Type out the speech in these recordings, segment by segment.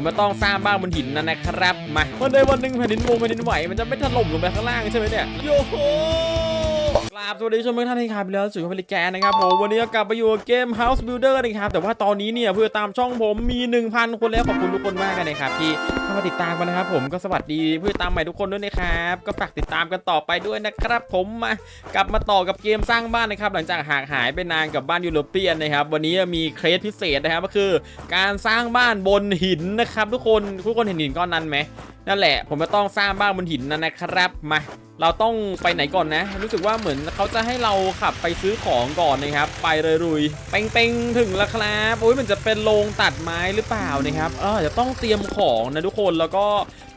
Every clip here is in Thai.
ผมจะต้องสร้างบ้านบนหินนะนะครับ มาวันใดวันหนึ่งแผ่นดินวงแผ่นดินไหวมันจะไม่ถล่มลงไปข้างล่างใช่ไหมเนี่ยโยโฮ กราบสวัสดีชมทุกท่านที่ครับแล้วสู่กับผลิตแกนนะครับผมวันนี้ก็กลับมาอยู่กับเกม House Builder นะครับแต่ว่าตอนนี้เนี่ยเพื่อตามช่องผมมี 1,000 คนแล้วขอบคุณทุกคนมากเลยนะครับที่เข้ามาติดตามกันนะครับผมก็สวัสดีเพื่อตามใหม่ทุกคนด้วยนะครับก็ฝากติดตามกันต่อไปด้วยนะครับผมมากลับมาต่อกับเกมสร้างบ้านนะครับหลังจากห่างหายไปนานกับบ้านยูโรเปียนนะครับวันนี้มีเครสพิเศษนะครับก็คือ การสร้างบ้านบนหินนะครับทุกคนทุกคนเห็นหินก้อนนั้นไหม นั่นแหละ ผมจะต้องสร้างบ้านบนหินนะนะครับมาเราต้องไปไหนก่อนนะ รู้สึกว่าเหมือนเขาจะให้เราขับไปซื้อของก่อนนะครับ ไปเลยรุยเป่งเป้งๆถึงแล้วครับโอ้ยมันจะเป็นโรงตัดไม้หรือเปล่านะครับเออจะต้องเตรียมของนะทุกคนแล้วก็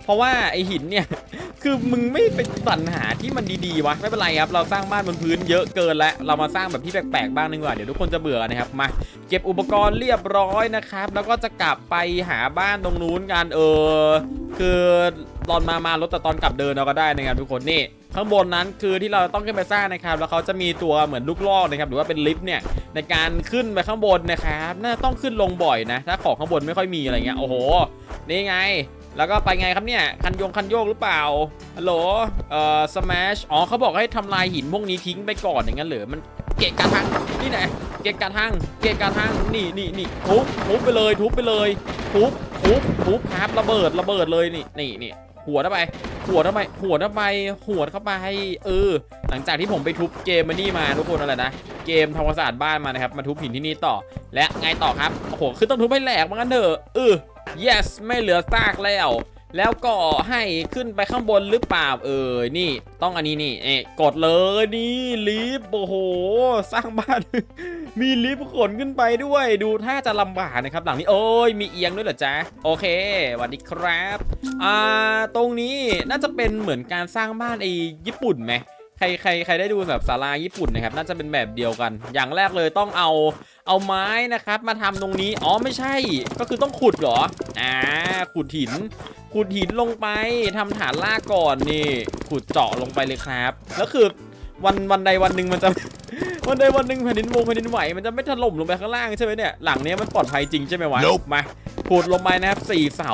เพราะว่าไอหินเนี่ย คือมึงไม่ไปสรรหาที่มันดีๆวะไม่เป็นไรครับ เราสร้างบ้านบนพื้นเยอะเกินแล้ว เรามาสร้างแบบที่แปลกๆบ้างดีกว่าเดี๋ยวทุกคนจะเบื่อนะครับมาเก็บอุปกรณ์เรียบร้อยนะครับ แล้วก็จะกลับไปหาบ้านตรงนู้นกันเออ คือตอนมามารถแต่ตอนกลับเดินเราก็ได้นะครับทุกคนนี่ข้างบนนั้นคือที่เราต้องขึ้นไปสร้างนะครับ แล้วเขาจะมีตัวเหมือนลูกล่อนะครับ หรือว่าเป็นลิฟต์เนี่ยในการขึ้นไปข้างบนนะครับ น่าต้องขึ้นลงบ่อยนะ ถ้าของข้างบนไม่ค่อยมีอะไรเงี้ย โอ้โห นี่ไง แล้วก็ไปไงครับเนี่ย คันโยงคันโยกหรือเปล่าฮัลโหลเอ่อสมาชอ๋อเขาบอกให้ทำลายหินพวกนี้ทิ้งไปก่อนอย่างนั้นเหรอมันเกะกะทางนี่ไหนเกะกะทางเกะกะทางนี่นี่นี่ทุบทุบไปเลย ทุบไปเลยทุบทุบทุบครับระเบิดระเบิดเลยนี่นี่นี่หัวเข้าไป หัวเข้าไปหัวเข้าไปหัวเข้าไปเออหลังจากที่ผมไปทุบเกมมานี่มาทุกคนอะไรนะเกมทำความสะอาดบ้านมานะครับมาทุบหินที่นี่ต่อ และไงต่อครับโอ้โหคือต้องทุบให้แหลกมันกันเถอะเออ yes ไม่เหลือซากแล้ว แล้วก็ให้ขึ้นไปข้างบนหรือเปล่าเออนี่ ต้องอันนี้นี่เอ๊ะกดเลยนี่ลิฟต์โอ้โห สร้างบ้าน มีลิฟต์ขนขึ้นไปด้วย ดูถ้าจะลำบากนะครับ หลังนี้โอ้ยมีเอียงด้วยเหรอจ๊ะ โอเคสวัสดีครับ อ่า ตรงนี้น่าจะเป็นเหมือนการสร้างบ้านไอ้ญี่ปุ่นไหม ใครใครใครได้ดูแบบศาลาญี่ปุ่นนะครับ น่าจะเป็นแบบเดียวกัน อย่างแรกเลยต้องเอาเอาไม้นะครับ มาทำตรงนี้ อ๋อไม่ใช่ ก็คือต้องขุดเหรอ อ่า ขุดหิน ขุดหินลงไปทำฐานลากก่อนนี่ ขุดเจาะลงไปเลยครับ แล้วคือวันวันใดวันหนึ่งมันจะวันใดวันหนึ่งแผ่นดินวงแผ่นดินไหวมันจะไม่ถล่มลงไปข้างล่างใช่ไหมเนี่ยหลังเนี้ยมันปลอดภัยจริงใช่ไหมวะ Nope มาขุดลงไปนะครับสี่เสา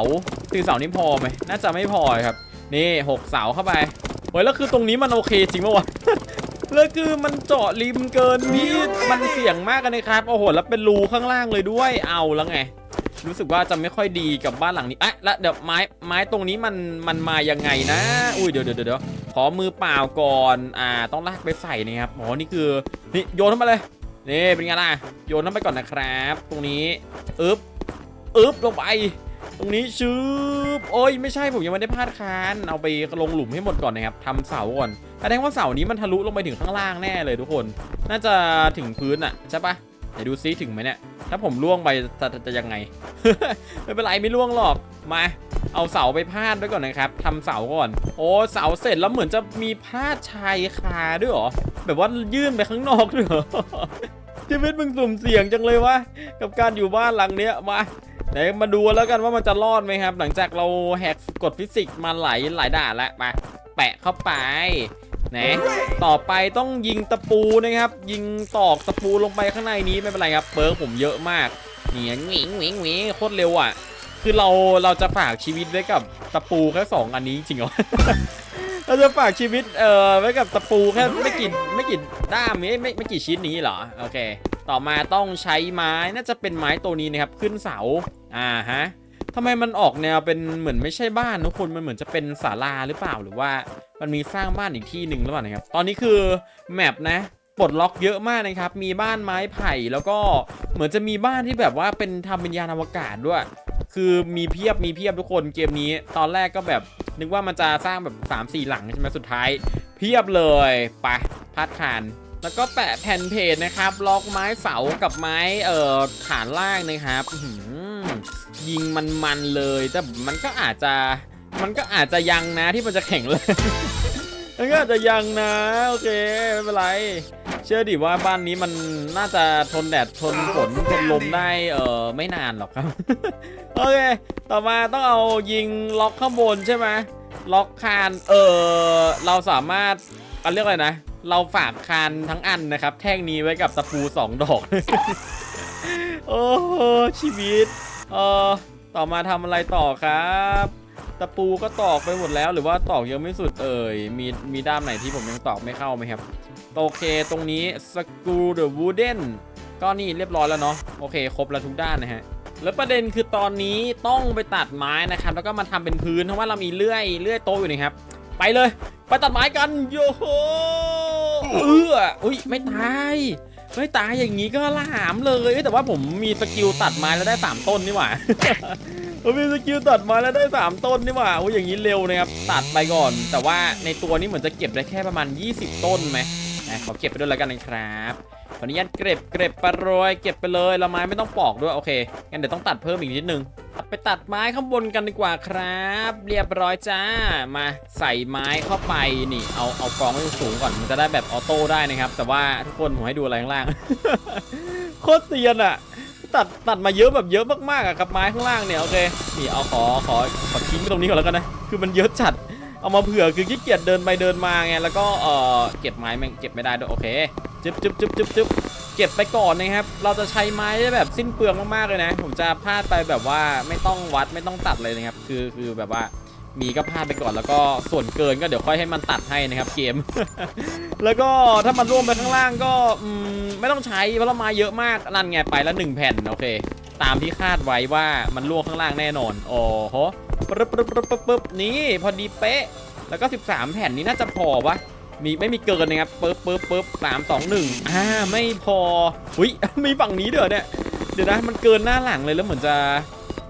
สี่เสานี่พอไหมน่าจะไม่พอครับ นี่หกเสาเข้าไปเฮ้ยแล้วคือตรงนี้มันโอเคจริงปะวะ แล้วคือมันเจาะริมเกินนี่มันเสี่ยงมากกันนะครับโอ้โหแล้วเป็นรูข้างล่างเลยด้วยเอาแล้วไง รู้สึกว่าจะไม่ค่อยดีกับบ้านหลังนี้อะแล้วเดี๋ยวไม้ไม้ตรงนี้มันมันมายังไงนะ อุ้ยเดี๋ยวเดี๋ยวเดี๋ยวขอมือเปล่าก่อนอ่าต้องลากไปใส่นะครับอ๋อนี่คือนี่โยนเข้ามาเลยนี่เป็นไงล่ะโยนเข้าไปก่อนนะครับ ตรงนี้อึ๊บอึ๊บลงไป ตรงนี้ชืบโอ้ยไม่ใช่ผมยังไม่ได้พาดคานเอาไปลงหลุมให้หมดก่อนนะครับทำเสาก่อนแสดงว่าเสานี้มันทะลุลงไปถึงข้างล่างแน่เลยทุกคน น่าจะถึงพื้นอะใช่ปะไหนดูซิถึงไหมเนี่ยถ้าผมล่วงไปจะจะจะยังไงไม่เป็นไรไม่ล่วงหรอกมาเอาเสาไปพาดไว้ก่อนนะครับทำเสาก่อน โอ้เสาเสร็จแล้วเหมือนจะมีพาดชายคาด้วยหรอแบบว่ายื่นไปข้างนอกด้วยหรอชีวิตมึงสุ่มเสี่ยงจังเลยวะกับการอยู่บ้านหลังเนี้ยมา ไหนมาดูแล้วกันว่ามันจะรอดไหมครับ หลังจากเราแหกกฎฟิสิกส์มาหลายหลายด่านแล้วมาแปะเข้าไปนะต่อไปต้องยิงตะปูนะครับ ยิงตอกตะปูลงไปข้างในนี้ไม่เป็นไรครับเปิร์กผมเยอะมากเนี่ยหวิงหวิงหวิงโคตรเร็วอะ คือเราเราจะฝากชีวิตไว้กับตะปูแค่สองอันนี้จริงเหรอเราจะฝากชีวิตเอ่อไว้กับตะปูแค่ไม่กี่ไม่กี่ด้ามไม่ไม่ไม่กี่ชิ้นนี้เหรอโอเค ต่อมาต้องใช้ไม้น่าจะเป็นไม้ตัวนี้นะครับขึ้นเสาอ่าฮะทำไมมันออกแนวเป็นเหมือนไม่ใช่บ้านทุกคนมันเหมือนจะเป็นศาลาหรือเปล่าหรือว่ามันมีสร้างบ้านอีกที่หนึ่งหรือเปล่านะครับ ตอนนี้คือแมปนะปลดล็อกเยอะมากนะครับ มีบ้านไม้ไผ่แล้วก็เหมือนจะมีบ้านที่แบบว่าเป็นทำเป็นยานอวกาศด้วย คือมีเพียบมีเพียบทุกคนเกมนี้ ตอนแรกก็แบบนึกว่ามันจะสร้างแบบ3 4 หลังใช่ไหมสุดท้าย เพียบเลยไปพาดคาน แล้วก็แปะแผ่นเพจนะครับ ล็อกไม้เสากับไม้เอ่อฐานล่างนะครับยิงมันมันเลย แต่มันก็อาจจะ มันก็อาจจะยังนะที่มันจะแข็งเลยมันก็อาจจะยังนะ โอเคไม่เป็นไร เชื่อดิว่าบ้านนี้มันน่าจะทนแดดทนฝนทนลมได้เออไม่นานหรอกครับ โอเค ต่อมาต้องเอายิงล็อกข้างบนใช่ไหมล็อกคาน เออเราสามารถเอาเรียกอะไรนะ เราฝากคานทั้งอันนะครับ แท่งนี้ไว้กับตะปูสองดอก โอ้โหชีวิต เออต่อมาทำอะไรต่อครับ ตะปูก็ตอกไปหมดแล้ว หรือว่าตอกยังไม่สุดเอ่ย มีมีด้ามไหนที่ผมยังตอกไม่เข้าไหมครับ โอเคตรงนี้ screw the wooden ก็นี่เรียบร้อยแล้วเนาะโอเค ครบแล้วทุกด้านนะฮะแล้วประเด็นคือตอนนี้ต้องไปตัดไม้นะครับ แล้วก็มาทำเป็นพื้นเพราะว่าเรามีเลื่อยเลื่อยโตะอยู่นะครับ ไปเลย ไปตัดไม้กันโยโฮ เอออุ้ยไม่ตายไม่ตายอย่างนี้ก็ลามเลยแต่ว่าผมมีสกิลตัดไม้แล้วได้3ต้นนี่หว่าผมมีสกิลตัดไม้แล้วได้3ต้นนี่หว่าโอ้ยอย่างนี้เร็วนะครับตัดไปก่อน แต่ว่าในตัวนี้เหมือนจะเก็บได้แค่ประมาณ 20 ต้นไหมนะขอเก็บไปด้วยแล้วกันนะครับ ขออนุญาตเก็บเก็บไปโรยเก็บไปเลยแล้วไม้ไม่ต้องปอกด้วยโอเคงั้นเดี๋ยวต้องตัดเพิ่มอีกนิดนึงไปตัดไม้ข้างบนกันดีกว่าครับ เรียบร้อยจ้ามาใส่ไม้เข้าไปนี่ เอาเอากองไว้สูงก่อนมันจะได้แบบออโต้ได้นะครับ แต่ว่าทุกคนผมให้ดูอะไรข้างล่างโคตรเตียนอะตัดตัดมาเยอะแบบเยอะมากๆอะครับไม้ข้างล่างเนี่ยโอเคนี่เอาขอขอขอทิ้งไว้ตรงนี้ก่อนแล้วกันนะคือมันเยอะจัด เอามาเผื่อคือขี้เกียจเดินไปเดินมาไงแล้วก็เออเก็บไม้แม่งเก็บไม่ได้ด้วยโอเคจึ๊บจึ๊บจึ๊บจึ๊บจึ๊บเก็บไปก่อนนะครับ เราจะใช้ไม้ได้แบบสิ้นเปลืองมากๆเลยนะ ผมจะพลาดไปแบบว่าไม่ต้องวัดไม่ต้องตัดเลยนะครับ คือคือแบบว่ามีก็พลาดไปก่อนแล้วก็ส่วนเกินก็เดี๋ยวค่อยให้มันตัดให้นะครับเกม แล้วก็ถ้ามันร่วงไปข้างล่างก็อืมไม่ต้องใช้เพราะเรามาเยอะมากนั่นไงไปแล้วหนึ่งแผ่นโอเค ตามที่คาดไว้ว่ามันล่วงข้างล่างแน่นอน โอ้โหปึ๊บปึ๊บปึ๊บปึ๊บปึ๊บนี่พอดีเป๊ะ แล้วก็ 13 แผ่นนี้น่าจะพอวะมีไม่มีเกินนะครับปึ๊บปึ๊บปึ๊บสามสองหนึ่งอ่าไม่พออุ้ยมีฝั่งนี้เด้อเนี่ยเดี๋ยวนะมันเกินหน้าหลังเลยแล้วเหมือนจะ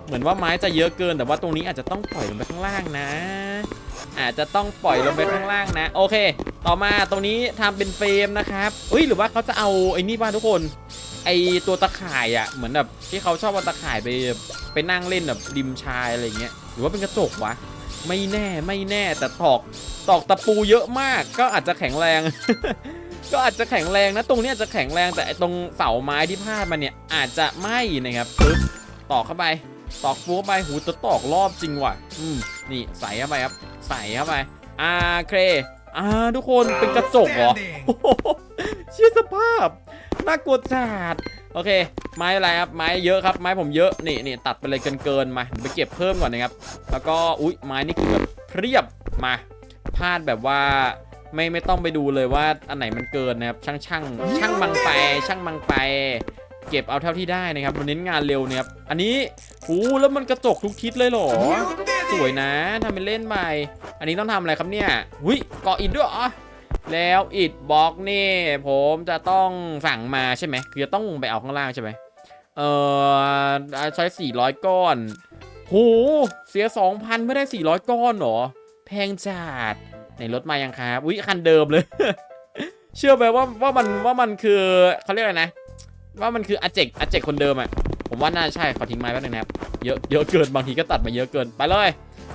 เหมือนว่าไม้จะเยอะเกิน แต่ว่าตรงนี้อาจจะต้องปล่อยลงไปข้างล่างนะ อาจจะต้องปล่อยลงไปข้างล่างนะ โอเค ต่อมาตรงนี้ทำเป็นเฟรมนะครับอุ้ยหรือว่าเขาจะเอาไอ้นี่บ้างทุกคน ไอตัวตะข่ายอะ่ะเหมือนแบบที่เขาชอบเอาตะข่ายไปไปนั่งเล่นแบบริมชายอะไรเงี้ยหรือว่าเป็นกระจกวะไม่แน่ไม่แน่แต่ตอกตอกตะปูเยอะมาก ก็อาจจะแข็งแรง ก็อาจจะแข็งแรงนะตรงนี้อาจจะแข็งแรงแต่ตรงเสาไม้ที่พาดมาเนี่ยอาจจะไม่นะครับปึ๊บตอกเข้าไปตอกฟูเข้าไปหูจะตอกรอบจริงว่ะ อืมนี่ใส่เข้าไปครับ ใส่เข้าไปอ่าเครอ่าทุกคนเป็นกระจกเหรอ น่ากลัวจัดโอเค ไม้อะไรครับ ไม้เยอะครับ ไม้ผมเยอะ นี่นี่ตัดไปเลยเกินๆมา ไปเก็บเพิ่มก่อนนะครับ แล้วก็ อุ๊ย ไม้นี่คือแบบเพียบ มาพาดแบบว่า ไม่ไม่ต้องไปดูเลยว่าอันไหนมันเกินนะครับ ช่างช่างช่างบังไป ช่างบังไป เก็บเอาเท่าที่ได้นะครับมันเน้นงานเร็วเนี่ยครับ อันนี้หูแล้วมันกระจกทุกทิศเลยเหรอ สวยนะทำเป็นเล่นไป อันนี้ต้องทำอะไรครับเนี่ย หุยเกาะอิฐด้วยเหรอ แล้วอิฐบล็อกนี่ผมจะต้องสั่งมาใช่ไหมคือจะต้องไปเอาข้างล่างใช่ไหมเออใช้ 400 ก้อนโหเสีย 2,000 ไม่ได้ 400 ก้อนหรอ แพงจัดในรถมายังครับอุ้ยคันเดิมเลย เชื่อไหมว่าว่ามันว่ามันคือเขาเรียกอะไรนะ ว่ามันคืออาเจกอาเจกคนเดิมอะผมว่าน่าใช่ขอทิ้งไม้แป๊บนึงนะครับเยอะเยอะเกินบางทีก็ตัดมาเยอะเกินไปเลย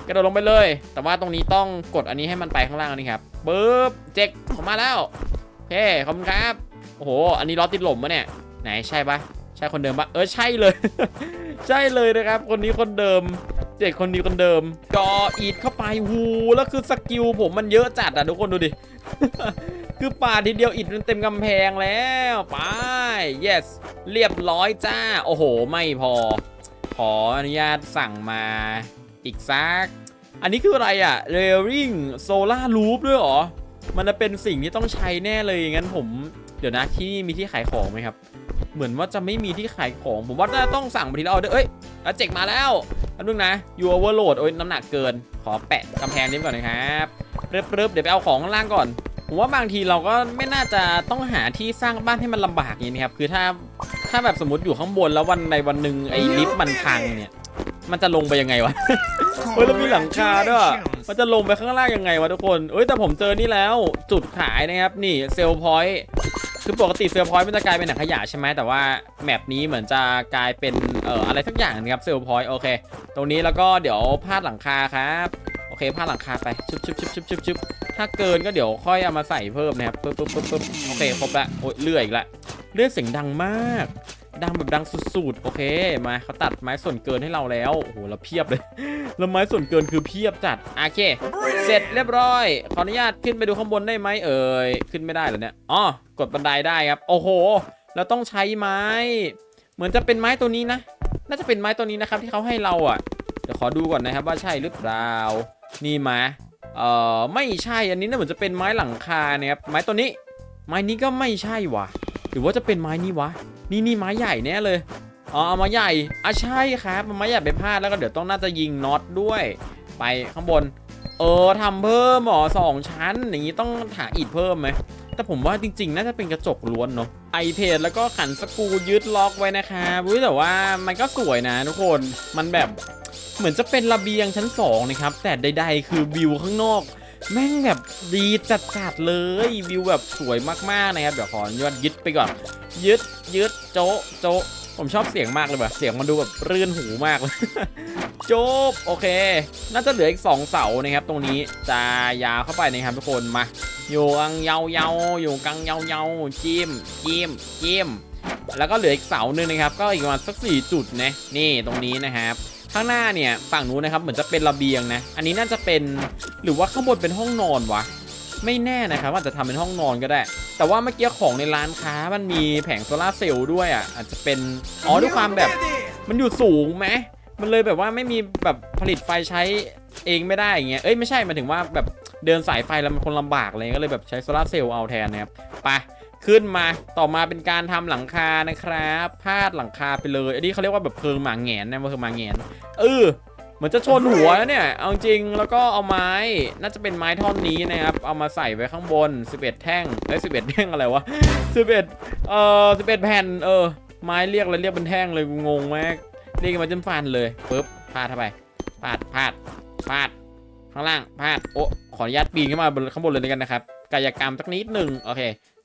กระโดดลงไปเลย แต่ว่าตรงนี้ต้องกดอันนี้ให้มันไปข้างล่างนนี้ครับ ปึ๊บเจ็กผมมาแล้วโอเคขอบคุณครับ โอ้โห อันนี้ล้อติดหล่มปะเนี่ย ไหนใช่ปะใช่คนเดิมปะเออใช่เลย ใช่เลยนะครับ คนนี้คนเดิม เจ็กคนนี้คนเดิมกออีดเข้าไปหูแล้วคือสกิลผมมันเยอะจัดอะทุกคนดูดิ คือป่าทีเดียวอิดมันเต็มกำแพงแล้วไป yes เรียบร้อยจ้า โอ้โห ไม่พอ ขออนุญาตสั่งมาอีกซัก อันนี้คืออะไรอะ Raring Solar Loop ด้วยหรอ มันจะเป็นสิ่งที่ต้องใช้แน่เลยงั้นผม เดี๋ยวนะที่นี่มีที่ขายของไหมครับ เหมือนว่าจะไม่มีที่ขายของ ผมว่าน่าต้องสั่งไปทีละออเดอร์เอ้ยแล้วเจ็กมาแล้วอันนึงนะ you overload โอ้ยน้ำหนักเกิน ขอแปะกำแพงนี้ก่อนนะครับเริบๆเดี๋ยวไปเอาของข้างล่างก่อนผมว่าบางทีเราก็ไม่น่าจะต้องหาที่สร้างบ้านให้มันลำบากอย่างนี้ครับคือถ้าถ้าแบบสมมติอยู่ข้างบนแล้ววันใดวันหนึ่งไอ้ลิฟต์มันพังเนี่ย มันจะลงไปยังไงวะ เฮ้ยแล้วมีหลังคาด้วย มันจะลงไปข้างล่างยังไงวะทุกคน เอ้ยแต่ผมเจอนี่แล้วจุดขายนะครับนี่เซลพอยต์คือปกติเซลพอยต์มันจะกลายเป็นหนังขยะใช่ไหมแต่ว่าแมปนี้เหมือนจะกลายเป็นเอ่ออะไรสักอย่างนะครับเซลพอยต์โอเค ตรงนี้แล้วก็เดี๋ยวพาดหลังคาครับโอเคพาดหลังคาไปชุบชุบชุบชุบชุบชุบถ้าเกินก็เดี๋ยวค่อยเอามาใส่เพิ่มนะครับปึ๊บปึ๊บปึ๊บปึ๊บโอเคครบละโอ้ยเลื่อยอีกละเลื่อยเสียงดังมาก ดังแบบดังสุดๆ โอเค มาเขาตัดไม้ส่วนเกินให้เราแล้ว โอ้โห เราเพียบเลย แล้วไม้ส่วนเกินคือเพียบจัด โอเค เสร็จเรียบร้อย ขออนุญาตขึ้นไปดูข้างบนได้ไหมเอ่ย ขึ้นไม่ได้เหรอเนี่ย อ๋อ กดบันไดได้ครับ โอ้โห เราต้องใช้ไม้ เหมือนจะเป็นไม้ตัวนี้นะ น่าจะเป็นไม้ตัวนี้นะครับที่เขาให้เราอะ เดี๋ยวขอดูก่อนนะครับว่าใช่หรือเปล่า นี่มาเอ่อ ไม่ใช่ อันนี้น่าเหมือนจะเป็นไม้หลังคานะครับ ไม้ตัวนี้ ไม้นี้ก็ไม่ใช่ว่ะ หรือว่าจะเป็นไม้นี้วะ นี่นี่ไม้ใหญ่แน่เลยอ๋อเอาไม้ใหญ่อะใช่ครับมันไม้ใหญ่ไปพลาดแล้วก็เดี๋ยวต้องน่าจะยิงน็อตด้วย ไปข้างบน เออทำเพิ่มหมอสองชั้น อย่างนี้ต้องหาอิฐเพิ่มไหมแต่ผมว่าจริง ๆ น่าจะเป็นกระจกล้วนเนาะไอเพจแล้วก็ขันสกูยึดล็อกไว้นะครับอุ๊ยแต่ว่ามันก็สวยนะทุกคนมันแบบเหมือนจะเป็นระเบียงชั้น2นะครับแต่ใด ๆ คือวิวข้างนอก แม่งแบบดีจัดๆเลยวิวแบบสวยมากๆนะครับเดี๋ยวขออนุญาตยึดไปก่อน ยึดยึดโจะโจะผมชอบเสียงมากเลยว่ะเสียงมันดูแบบรื่นหูมากเลยจบโอเค น่าจะเหลืออีก 2 เสานะครับ ตรงนี้จะยาวเข้าไปนะครับทุกคนมาอยู่กังเยาเยาอยู่กังเยาเยาจิ้มจิ้มจิ้มแล้วก็เหลืออีกเสาหนึ่งนะครับ ก็อีกประมาณสักสี่จุดนะนี่ตรงนี้นะครับ ข้างหน้าเนี่ยฝั่งนู้นนะครับเหมือนจะเป็นระเบียงนะ อันนี้น่าจะเป็นหรือว่าข้างบนเป็นห้องนอนวะไม่แน่นะครับว่าจะทำเป็นห้องนอนก็ได้ แต่ว่าเมื่อกี้ของในร้านค้ามันมีแผงโซลาเซลล์ด้วยอะอาจจะเป็นอ๋อด้วยความแบบมันอยู่สูงไหมมันเลยแบบว่าไม่มีแบบผลิตไฟใช้เองไม่ได้อย่างเงี้ยเอ้ยไม่ใช่มาถึงว่าแบบเดินสายไฟแล้วมันคนลำบากเลยก็เลยแบบใช้โซลาเซลล์เอาแทนนะครับไป ขึ้นมาต่อมาเป็นการทำหลังคานะครับพาดหลังคาไปเลย อันนี้เขาเรียกว่าแบบเพิงหมางแหงนนะเพิงหมางแหงนเออเหมือนจะชนหัวเนี่ยเอาจริงแล้วก็เอาไม้น่าจะเป็นไม้ท่อนนี้นะครับเอามาใส่ไว้ข้างบน 11 แท่งเอ้ย11แท่งอะไรวะ11เอ่อ11 แผ่นเออไม้เรียกอะไรเรียกเป็นแท่งเลยกูงงมากเรียกมาจนฟันเลยปึ๊บพาดเข้าไปพาดพาดพาดข้างล่างพาดโอ้ขออนุญาตปีนขึ้นมาบนข้างบนเลยแล้วยกันนะครับกายกรรมสักนิดหนึ่งโอเค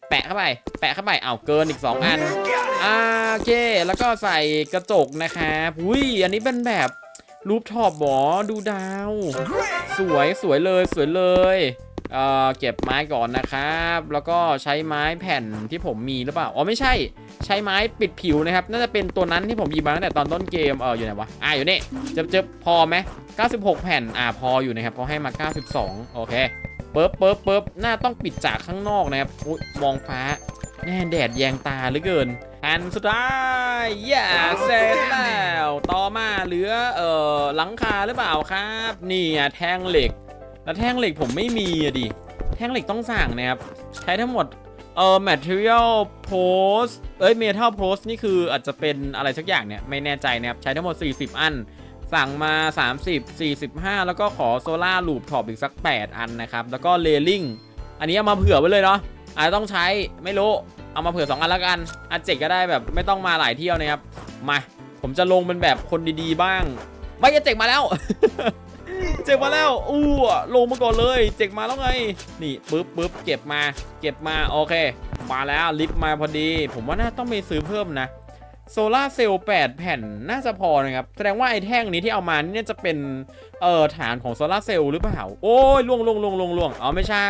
แปะเข้าไป แปะเข้าไปเอาเกินอีก 2 อันอ่าโอเค แล้วก็ใส่กระจกนะครับอุ้ย อันนี้เป็นแบบรูปทอบหมอดูดาว สวยสวยเลยสวยเลยเอ่อเก็บไม้ก่อนนะครับ แล้วก็ใช้ไม้แผ่นที่ผมมีหรือเปล่า อ๋อไม่ใช่ ใช้ไม้ปิดผิวนะครับ น่าจะเป็นตัวนั้นที่ผมหยิบมาตั้งแต่ตอนต้นเกม เอออยู่ไหนวะ อ่าอยู่นี่เจ็บเจ็บพอไหม96 แผ่น อ่าพออยู่นะครับเขาให้มา 92 โอเค เปิบเปิบเปิบหน้าต้องปิดจากข้างนอกนะครับอุ๊ยมองฟ้าแน่แดดแยงตาเหลือเกิน อันสุดท้ายอย่าเสร็จแล้ว ต่อมาเหลือเอ่อหลังคาหรือเปล่าครับ นี่อะแท่งเหล็ก แล้วแท่งเหล็กผมไม่มีอะดิ แท่งเหล็กต้องสั่งนะครับ ใช้ทั้งหมดเอ่อ material post เอ้ย metal post นี่คืออาจจะเป็นอะไรสักอย่างเนี่ย ไม่แน่ใจนะครับ ใช้ทั้งหมด 40 อัน สั่งมา 30 45 แล้วก็ขอโซล่าลูปท็อปอีกสัก 8 อันนะครับ แล้วก็เลลิงอันนี้เอามาเผื่อไว้เลยเนาะอาจจะต้องใช้ไม่รู้ เอามาเผื่อ 2 อันแล้วกันอันเจ็ดก็ได้แบบไม่ต้องมาหลายเที่ยวนะครับ มา ผมจะลงเป็นแบบคนดีๆบ้าง ไม่จะเจ็กมาแล้ว เจ็กมาแล้ว อู้ลงมาก่อนเลย เจ็กมาแล้วไง นี่ปึ๊บปึ๊บเก็บมา เก็บมาโอเค มาแล้วลิฟต์มาพอดี ผมว่าน่าต้องไปซื้อเพิ่มนะ โซลาร์เซลล์8แผ่นน่าจะพอนะครับ แสดงว่าไอ้แท่งนี้ที่เอามานี่จะเป็น เอ่อฐานของโซลาร์เซลล์หรือเปล่า โอ้ยล่วงล่วงล่วงล่วงล่วงอ๋อไม่ใช่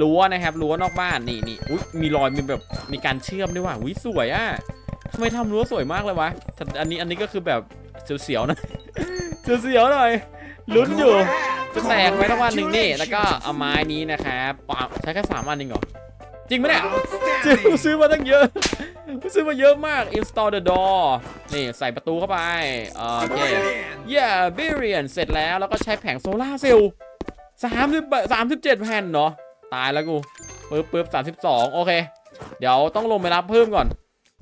รั้วนะครับ รั้วนอกบ้านนี่นี่อุ้ยมีรอยมีแบบมีการเชื่อมด้วยว่ะอุ้ยสวยอะทำไมทำรั้วสวยมากเลยวะ อันนี้อันนี้ก็คือแบบเสียวๆนะเสียวๆหน่อยลุ้นอยู่จะแตกไว้ทั้งวันหนึ่งนี่ แล้วก็เอาไม้นี้นะครับปใช้แค่สามอันเองเหรอ จริงไหมเนี่ยซื้อซื้อมาตั้งเยอะซื้อมาเยอะมาก install the door นี่ใส่ประตูเข้าไปโอเค yeah b i r i a n เสร็จแล้วแล้วก็ใช้แผงโซลาร์เซลล์สามสิบสามสิบเจ็ดแผ่นเนาะตายแล้วกูปึ๊บปึ๊บสามสิบสองโอเค เดี๋ยวต้องลงไปรับเพิ่มก่อน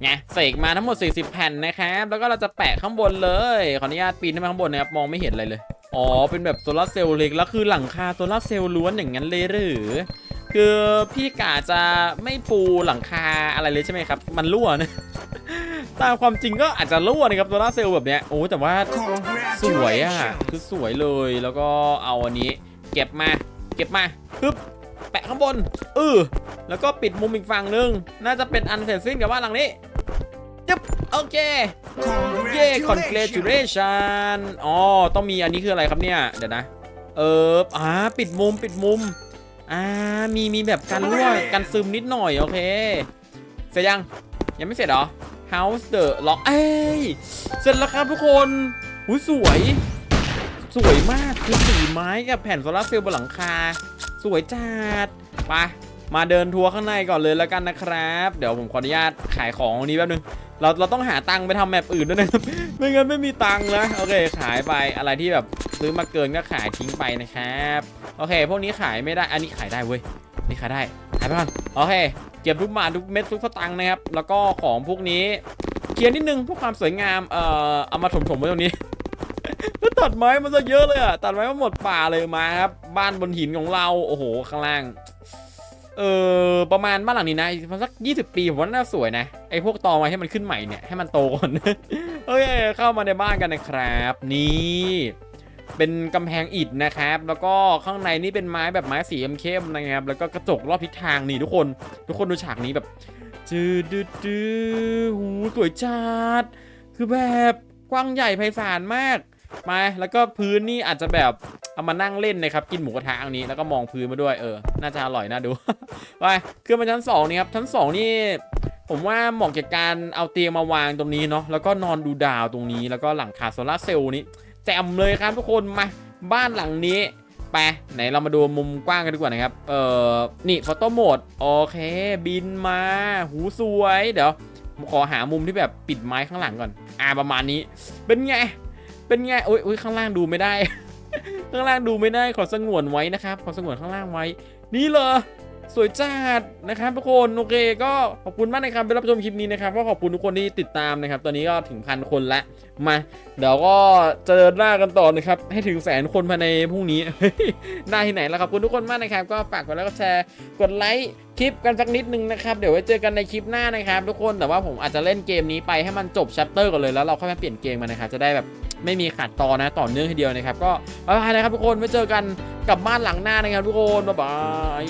ไงเสกมาทั้งหมด 40 แผ่นนะครับ แล้วก็เราจะแปะข้างบนเลย ขออนุญาตปีนขึ้นมาข้างบนนะครับ มองไม่เห็นอะไรเลย อ๋อ เป็นแบบโซลาร์เซลล์เล็ก แล้วคือหลังคาโซลาร์เซลล์ล้วนอย่างนั้นเลยหรือ คือพี่กาจะไม่ปูหลังคาอะไรเลยใช่ไหมครับ มันรั่วนะตามความจริงก็อาจจะรั่วนะครับโซลาร์เซลล์แบบเนี้ยโอ้แต่ว่าสวยอะคือสวยเลยแล้วก็เอาอันนี้ เก็บมา เก็บมาปึ๊บแปะข้างบนเออแล้วก็ปิดมุมอีกฝั่งหนึง น่าจะเป็นอันเสร็จสิ้นกับว่าหลังนี้จึ๊บโอเคเย่ congratulation อ๋อต้องมีอันนี้คืออะไรครับเนี่ย เดี๋ยวนะ เอออ่าปิดมุมปิดมุม อ่ามีมีแบบกันรั่วกันซึมนิดหน่อยโอเค เสร็จยังยังไม่เสร็จเหรอ House the Lock เอ้ยเสร็จแล้วครับทุกคนหูยสวย สวยมากคือสีไม้กับแผ่นโซลาร์เซลล์บนหลังคา สวยจัดไปมาเดินทัวร์ข้างในก่อนเลยแล้วกันนะครับ เดี๋ยวผมขออนุญาตขายของตรงนี้แป๊บนึง เราเราต้องหาตังค์ไปทำแมปอื่นด้วยนะครับ ไม่งั้นไม่มีตังค์นะโอเคขายไปอะไรที่แบบซื้อมาเกินก็ขายทิ้งไปนะครับโอเค พวกนี้ขายไม่ได้อันนี้ขายได้เว้ยนี่ขายได้ขายไปก่อนโอเค เก็บทุกบาททุกเม็ดทุกสตังค์นะครับ แล้วก็ของพวกนี้เคลียร์นิดนึงเพื่อความสวยงามเอ่อเอามาถมๆไว้ตรงนี้แล้วตัดไม้มันซะเยอะเลยอะตัดไม้มาหมดป่าเลยมาครับ บ้านบนหินของเราโอ้โหข้างล่าง เออประมาณบ้านหลังนี้นะประมาณสัก 20 ปีผมว่าน่าสวยนะไอ้พวกตอไม้ให้มันขึ้นใหม่เนี่ยให้มันโตก่อนโอเคเข้ามาในบ้านกันนะครับ นี่เป็นกำแพงอิฐนะครับ แล้วก็ข้างในนี่เป็นไม้แบบไม้สีเข้มๆนะครับ แล้วก็กระจกรอบทิศทางนี่ทุกคน ทุกคนดูฉากนี้แบบจืดดืดดืดหูสวยจัดคือแบบกว้างใหญ่ไพศาลมาก มาแล้วก็พื้นนี่อาจจะแบบเอามานั่งเล่นนะครับกินหมูกระทะอันนี้แล้วก็มองพื้นมาด้วยเออน่าจะอร่อยน่าดูไปขึ้นมาชั้นสองนี่ครับชั้นสองนี่ผมว่าเหมาะกับการเอาเตียงมาวางตรงนี้เนาะแล้วก็นอนดูดาวตรงนี้ แล้วก็หลังคาโซลาเซลล์นี้แจ่มเลยครับทุกคนมาบ้านหลังนี้ไปไหนเรามาดูมุมกว้างกันดีกว่านะครับ เออนี่ฟอโต้โหมด โอเค บินมา หูสวย เดี๋ยว ขอหามุมที่แบบปิดไม้ข้างหลังก่อน อ่า ประมาณนี้ เป็นไง เป็นไงโอ้ยโอ้ยข้างล่างดูไม่ได้ ข้างล่างดูไม่ได้ขอสงวนไว้นะครับ ขอสงวนข้างล่างไว้ นี่เลยสวยจัดนะครับทุกคนโอเคก็ขอบคุณมากนะครับที่รับชมคลิปนี้นะครับก็ขอบคุณทุกคนที่ติดตามนะครับ ตอนนี้ก็ถึงพันคนละมา เดี๋ยวก็จะเดินหน้ากันต่อนะครับ ให้ถึงแสนคนภายในพรุ่งนี้ได้ที่ไหนแล้วขอบคุณทุกคนมากนะครับ ก็ฝากกดไลค์กดแชร์กดไลค์คลิปกันสักนิดนึงนะครับ เดี๋ยวไว้เจอกันในคลิปหน้านะครับ ทุกคนแต่ว่าผมอาจจะเล่นเกมนี้ไปให้มันจบชัปเตอร์ก่อนเลยแล้วเราค่อยมาเปลี่ยนเกมมันนะครับจะได้แบบ ไม่มีขาดตอนนะต่อเนื่องทีเดียวนะครับ ก็บ๊ายบายนะครับทุกคนไว้เจอกันกับบ้านหลังหน้านะครับทุกคนบ๊ายบาย